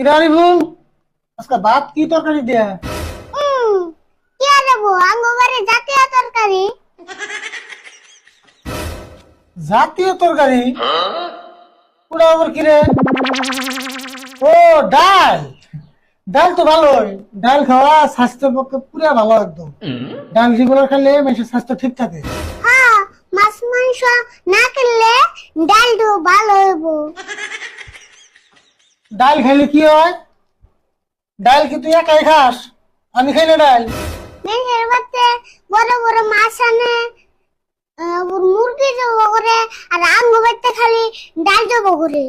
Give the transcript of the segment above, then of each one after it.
কিরানি ভুল আজকে ভাত কি তরকারি দিয়া? কি আর আঙ্গবারে জাতীয় তরকারি। জাতীয় তরকারি? ওটা আবার ও ডাল। ডাল তো ভালোই। ডাল খাওয়া স্বাস্থ্যের পক্ষে পুরা ভালো একদম। ডাল রেগুলার খেলে মানুষের স্বাস্থ্য ঠিক থাকে। হ্যাঁ মাছ মাংস না খেলে ডালটো ভালো হইব। ডাল খেলে কি হয়? ডাল কি তুই একাই খাস? আমি খাই না ডাল। মেঘের বাতে বড় বড় মাছ আনে ওর মুরগি জব করে আর আঙ্গ বাড়তে খালি ডাল জব করে।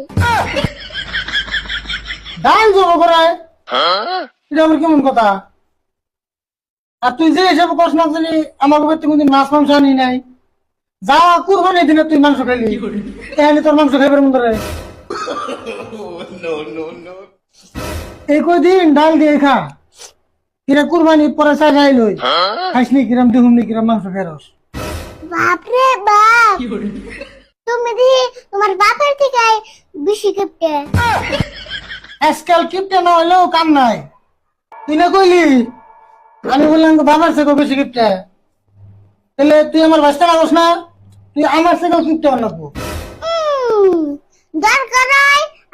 ডাল জব করায় এটা আমার কেমন কথা? আর তুই যে হিসাবে কষ্ট না জানি আমার বাড়িতে কোনদিন মাছ মাংস আনি নাই। যা কুরবানি দিনে তুই মাংস খাইলি এখানে তোর মাংস খাইবার মন ধরে এই কদিন ডাল দিয়ে খা। কিরা কুরবানি পরে যাই লই। খাইসনি কিরাম দেহুমনি কিরাম মাংস ফেরস। বাপরে বাপ! তুমি দি তোমার বাপের থেকে বেশি কেপটে। আজকাল কিপটে না কাম নাই। তুই না কইলি? আমি বললাম বাবার থেকে বেশি কিপটে। তাহলে তুই আমার লাগস না? তুই আমার থেকেও কিপটে উম, দরকার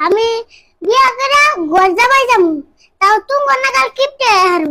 আমি বিয়া করে গজা বাই যাব তাও তুমি নাগাল কিপটে হারু